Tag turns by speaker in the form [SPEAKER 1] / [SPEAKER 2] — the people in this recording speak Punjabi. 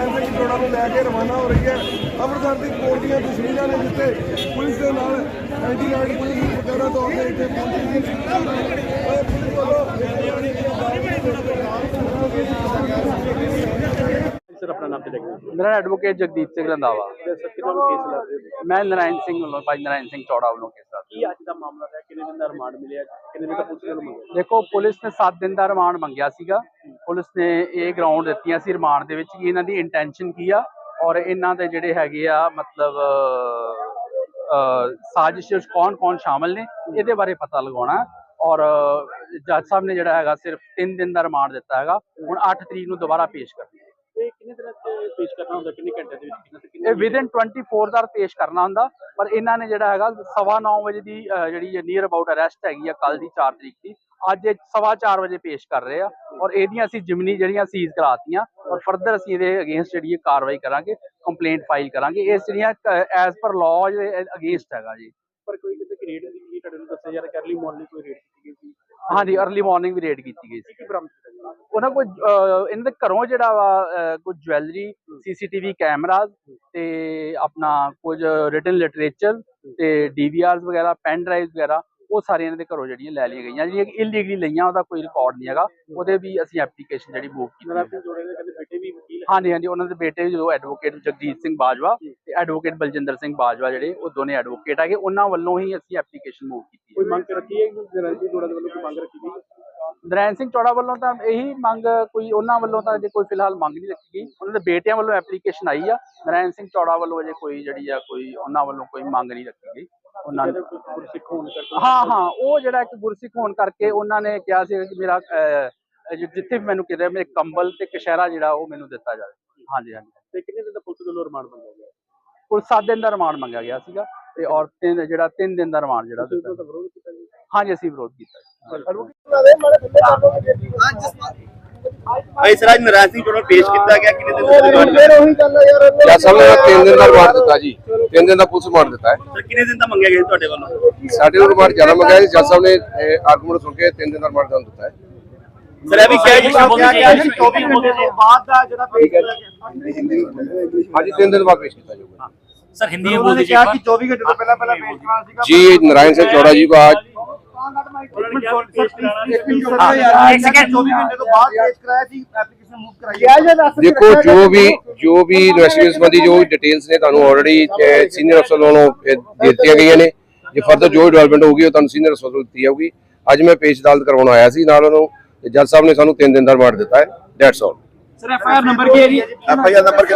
[SPEAKER 1] ਨਰੈਣ ਸਿੰਘ ਜੋੜਾ ਨੂੰ ਲੈ ਕੇ ਰਵਾਨਾ ਹੋ ਰਹੀ ਹੈ। ਅੰਮ੍ਰਿਤਸਰ ਦੀ ਕੋਰਟ ਦੀਆਂ ਤਸਵੀਰਾਂ ਨੇ ਜਿੱਥੇ ਪੁਲਿਸ ਦੇ ਨਾਲ ਐਂਟੀ ਨਾਈਟ ਪੁਲਿਸ ਵੀ ਬਕਾਇਦਾ ਤੌਰ ਤੇ ਇੱਥੇ ਪਹੁੰਚੀ ਸੀ। ਔਰ ਪੁਲਿਸ ਵੱਲੋਂ
[SPEAKER 2] ਸਰ ਆਪਣਾ ਨਾਮ ਤੇ ਦੇਖੋ।
[SPEAKER 3] ਮੇਰਾ ਐਡਵੋਕੇਟ ਜਗਦੀਪ ਸਿੰਘ ਰੰਦਾਵਾ
[SPEAKER 2] ਸਰ ਕਿਹਨਾਂ ਨੂੰ ਕੇਸ ਲੱਗ ਰਿਹਾ?
[SPEAKER 3] ਮੈਂ ਨਰਾਇਣ ਸਿੰਘ ਵੱਲੋਂ ਭਾਈ ਨਰਾਇਣ ਸਿੰਘ ਚੌੜਾ ਵੱਲੋਂ ਕੇਸ ਦਾ
[SPEAKER 2] ਕੀ ਅੱਜ ਦਾ ਮਾਮਲਾ ਹੈ ਕਿੰਨੇ ਦਿਨ ਦਾ ਰਿਮਾਂਡ ਮਿਲਿਆ? ਕਿੰਨੇ ਦਿਨ ਦਾ ਪੁਲਿਸ ਵੱਲੋਂ ਮੰਗਿਆ?
[SPEAKER 3] ਦੇਖੋ ਪੁਲਿਸ ਨੇ 7 ਦਿਨ ਦਾ ਰਿਮਾਂਡ ਮੰਗਿਆ ਸੀਗਾ। ਪੁਲਿਸ ਨੇ ਇਹ ਗਰਾਊਂਡ ਦਿੱਤੀਆਂ ਸੀ ਰਿਮਾਂਡ ਦੇ ਵਿੱਚ ਕਿ ਇਹਨਾਂ ਦੀ ਇੰਟੈਂਸ਼ਨ ਕੀ ਆ ਔਰ ਇਹਨਾਂ ਦੇ ਜਿਹੜੇ ਹੈਗੇ ਆ ਮਤਲਬ ਸਾਜ਼ਿਸ਼ ਵਿੱਚ ਕੌਣ ਕੌਣ ਸ਼ਾਮਲ ਨੇ ਇਹਦੇ ਬਾਰੇ ਪਤਾ ਲਗਾਉਣਾ। ਔਰ ਜੱਜ ਸਾਹਿਬ ਨੇ ਜਿਹੜਾ ਹੈਗਾ ਸਿਰਫ 3 ਦਿਨ ਦਾ ਰਿਮਾਂਡ ਦਿੱਤਾ ਹੈਗਾ। ਹੁਣ 8 ਤਰੀਕ ਨੂੰ ਦੁਬਾਰਾ ਪੇਸ਼ ਕਰਨਾ।
[SPEAKER 2] ਇਹ ਕਿੰਨੇ ਦਿਨਾਂ ਚ ਪੇਸ਼ ਕਰਨਾ ਹੁੰਦਾ? ਕਿੰਨੇ ਘੰਟੇ ਦੇ ਵਿੱਚ ਕਿੰਨੇ ਤੇ ਕਿੰਨੇ
[SPEAKER 3] ਇਹ ਵਿਦਿਨ 24 ਦਾ ਪੇਸ਼ ਕਰਨਾ ਹੁੰਦਾ। ਪਰ ਇਹਨਾਂ ਨੇ ਜਿਹੜਾ ਹੈਗਾ ਸਵਾ ਨੌ ਵਜੇ ਦੀ ਜਿਹੜੀ ਨੀਅਰ ਅਬਾਊਟ ਅਰੈਸਟ ਹੈਗੀ ਆ ਕੱਲ ਦੀ 4 ਤਰੀਕ ਦੀ, ਅੱਜ ਇਹ ਸਵਾ 4 ਵਜੇ ਪੇਸ਼ ਕਰ ਰਹੇ ਆ ਔਰ ਇਹਦੀਆਂ ਅਸੀਂ ਜਿਮਨੀ ਜਿਹੜੀਆਂ ਸੀਜ਼ ਕਰਾਤੀਆਂ ਔਰ ਫਰਦਰ ਅਸੀਂ ਇਹਦੇ ਅਗੇਂਸਟ ਜਿਹੜੀ ਕਾਰਵਾਈ ਕਰਾਂਗੇ ਕੰਪਲੇਂਟ ਫਾਈਲ ਕਰਾਂਗੇ ਇਸ ਜਿਹੜੀਆਂ ਐਜ਼ ਪਰ ਲਾਅ ਅਗੇਂਸਟ ਹੈਗਾ ਜੀ।
[SPEAKER 2] ਪਰ ਕੋਈ ਕਿਤੇ ਰੇਡ ਦੀ ਕੀ ਤੁਹਾਡੇ ਨੂੰ ਦੱਸਿਆ ਜਾ ਰਿਹਾ? ਕਰਲੀ ਮਾਰਨਿੰਗ ਕੋਈ ਰੇਡ ਕੀਤੀ ਗਈ ਸੀ?
[SPEAKER 3] ਹਾਂਜੀ अर्ਲੀ ਮਾਰਨਿੰਗ ਵੀ ਰੇਡ ਕੀਤੀ ਗਈ ਸੀ। ਉਹਨਾਂ ਕੋਲ ਇਹਨਾਂ ਦੇ ਘਰੋਂ ਜਿਹੜਾ ਵਾ ਕੁਝ ਜਵੈਲਰੀ ਸੀਸੀਟੀਵੀ ਕੈਮਰਾਜ਼ ਤੇ ਆਪਣਾ ਕੁਝ ਰਿਟਨ ਲਿਟਰੇਚਰ ਤੇ ਡੀਵੀਆਰਸ ਵਗੈਰਾ ਪੈਨ ਡਰਾਈਵ ਵਗੈਰਾ ਉਹ ਸਾਰੀਆਂ ਇਹਨਾਂ ਦੇ ਘਰੋਂ ਜਿਹੜੀਆਂ ਲੈ ਲਈਆਂ ਗਈਆਂ। ਜਿਹੜੀਆਂ ਇਲੀਗਲੀ ਲਈਆਂ ਉਹਦਾ ਕੋਈ ਰਿਕਾਰਡ ਨਹੀਂ ਹੈਗਾ। ਉਹਦੇ ਵੀ ਅਸੀਂ ਐਪਲੀਕੇਸ਼ਨ ਜਿਹੜੀ ਮੂਵ ਕੀਤੀ
[SPEAKER 2] ਵੀ
[SPEAKER 3] ਹਾਂਜੀ ਹਾਂਜੀ ਉਹਨਾਂ ਦੇ ਬੇਟੇ ਜੋ ਐਡਵੋਕੇਟ ਜਗਜੀਤ ਸਿੰਘ ਬਾਜਵਾ ਐਡਵੋਕੇਟ ਬਲਜਿੰਦਰ ਸਿੰਘ ਬਾਜਵਾ ਜਿਹੜੇ ਉਹ ਦੋਨੇ ਐਡਵੋਕੇਟ ਹੈਗੇ। ਉਹਨਾਂ ਵੱਲੋਂ ਹੀ ਅਸੀਂ ਐਪਲੀਕੇਸ਼ਨ ਮੂਵ ਕੀਤੀ ਹੈ।
[SPEAKER 2] ਕੋਈ ਮੰਗ ਰੱਖੀ ਹੈ ਕਿ ਨਰਾ ਸਿੰਘ ਦੇ ਵੱਲੋਂ ਕੋਈ ਮੰਗ ਰੱਖੀ ਗਈ?
[SPEAKER 3] ਨਰੈਣ ਸਿੰਘ ਚੌੜਾ ਵੱਲੋਂ ਤਾਂ ਇਹੀ ਮੰਗ ਕੋਈ ਉਹਨਾਂ ਵੱਲੋਂ ਤਾਂ ਅਜੇ ਕੋਈ ਫਿਲਹਾਲ ਮੰਗ ਨਹੀਂ ਰੱਖੀ ਗਈ। ਉਹਨਾਂ ਦੇ ਬੇਟਿਆਂ ਵੱਲੋਂ ਐਪਲੀਕੇਸ਼ਨ ਆਈ ਆ। ਨਰੈਣ ਸਿੰਘ ਚੌੜਾ ਵੱਲੋਂ ਅਜੇ ਕੋਈ ਜਿਹੜੀ ਆ ਕੋਈ ਉਹਨਾਂ ਵੱਲੋਂ ਕੋਈ ਮੰਗ ਨਹੀਂ ਰੱਖੀ ਗਈ। ਉਹਨਾਂ ਨੇ
[SPEAKER 2] ਗੁਰਸਿੱਖ ਹੋਣ ਕਰਕੇ
[SPEAKER 3] ਹਾਂ ਹਾਂ ਉਹ ਜਿਹੜਾ ਇੱਕ ਗੁਰਸਿੱਖ ਹੋਣ ਕਰਕੇ ਉਹਨਾਂ ਨੇ ਕਿਹਾ ਸੀ ਕਿ ਮੇਰਾ ਜਿ- ਜਿੱਥੇ ਵੀ ਮੈਨੂੰ ਕਿਤੇ ਮੇਰੇ ਕੰਬਲ ਤੇ ਕਸ਼ਹਿਰਾ ਜਿਹੜਾ ਉਹ ਮੈਨੂੰ ਦਿੱਤਾ ਜਾਵੇ। ਹਾਂਜੀ ਹਾਂਜੀ।
[SPEAKER 2] ਤੇ ਕਿੰਨੇ ਦਿਨ ਦਾ ਪੁਲਿਸ ਵੱਲੋਂ ਰਿਮਾਂਡ ਮੰਗਿਆ ਗਿਆ?
[SPEAKER 3] ਕੁੱਲ 7 ਦਿਨ ਦਾ ਰਿਮਾਂਡ ਮੰਗਿਆ ਗਿਆ ਸੀਗਾ ਤੇ ਔਰ ਤਿੰਨ ਜਿਹੜਾ 3 ਦਿਨ ਦਾ ਰਿਮਾਂਡ ਜਿਹੜਾ ਦਿੱਤਾ।
[SPEAKER 2] ਦਾ ਵਿਰੋਧ ਕੀਤਾ ਜੀ।
[SPEAKER 3] ਹਾਂਜੀ ਅਸੀਂ ਵਿਰੋਧ ਕੀਤਾ
[SPEAKER 4] ਭਾਈ ਸਰਾਜ ਨਰਾਜ ਸਿੰਘ ਜੋੜਾ ਪੇਸ਼ ਕੀਤਾ ਗਿਆ। ਕਿੰਨੇ ਦਿਨ ਦਾ ਰਿਮਾਂਡ
[SPEAKER 1] ਫਿਰ ਉਹੀ ਗੱਲ ਹੈ ਯਾਰ।
[SPEAKER 5] ਸਾਹਿਬ ਨੇ ਤਿੰਨ ਦਿਨ ਦਾ ਰਿਮਾਂਡ ਦਿੱਤਾ ਜੀ। ਤਿੰਨ ਦਿਨ ਦਾ ਪੁਲਿਸ ਰਿਮਾਂਡ ਦਿੱਤਾ ਹੈ।
[SPEAKER 4] ਸਰ ਕਿੰਨੇ ਦਿਨ ਦਾ ਮੰਗਿਆ ਗਿਆ ਜੀ ਤੁਹਾਡੇ ਵੱਲੋਂ?
[SPEAKER 5] ਸਾਡੇ ਨੂੰ ਰਿਮਾਂਡ ਜ਼ਿਆਦਾ ਮੰਗਿਆ ਜੀ ਜੱਜ ਸਾਹਿਬ ਨੇ ਆਰਗੂਮੈਂਟ ਸੁਣ ਕੇ ਤਿੰਨ ਦਿਨ ਦਾ ਰਿਮਾਂਡ ਦਿੱਤਾ ਹੈ।
[SPEAKER 4] ਸਰ ਇਹ ਵੀ ਕਿਹਾ ਜੀ ਕਿਹਾ ਗਿਆ ਜੀ 24 ਘੰਟੇ ਤੋਂ ਬਾਅਦ ਦਾ ਜਿਹੜਾ ਪੇਸ਼ ਕੀਤਾ ਗਿਆ
[SPEAKER 5] ਹਾਂਜੀ ਤਿੰਨ ਦਿਨ ਬਾਅਦ ਪੇਸ਼ ਕੀਤਾ ਜਾਊਗਾ
[SPEAKER 4] ਸਰ ਹਿੰਦੀ में बोलते किया कि 24 घंटे तो पहला पहला पेश करना सीगा
[SPEAKER 5] जी नारायण सिंह चौड़ा जी को आज
[SPEAKER 4] एक सेकंड 24 घंटे तो बाद पेश कराया थी एप्लीकेशन मूव कराई
[SPEAKER 5] ਦੇਖੋ ਜੋ ਵੀ ਜੋ ਵੀ ਇਨਵੈਸਟੀਗੇਸ਼ਨ ਸੰਬੰਧੀ ਜੋ ਡਿਟੇਲਸ ਨੇ ਤੁਹਾਨੂੰ ਆਲਰੇਡੀ ਸੀਨੀਅਰ ਅਫਸਰ ਵੱਲੋਂ ਇਹ ਦੇ ਦਿੱਤੀਆਂ ਗਈਆਂ ਨੇ ਜੇ ਫਰਦਰ ਜੋ ਡਿਵੈਲਪਮੈਂਟ ਹੋਊਗੀ ਉਹ ਤੁਹਾਨੂੰ ਸੀਨੀਅਰ ਅਫਸਰ ਵੱਲੋਂ ਦਿੱਤੀ ਜਾਊਗੀ ਅੱਜ ਮੈਂ ਪੇਸ਼ ਅਦਾਲਤ ਕਰਵਾਉਣ ਆਇਆ ਸੀ ਨਾਲ ਉਹਨੂੰ ਤੇ ਜੱਜ ਸਾਹਿਬ ਨੇ ਸਾਨੂੰ 3 ਦਿਨ ਦਾ ਰਿਮਾਂਡ ਦਿੱਤਾ ਹੈ। That's all
[SPEAKER 4] sir F I number ਕੀ ਹੈ ਜੀ?
[SPEAKER 5] F I number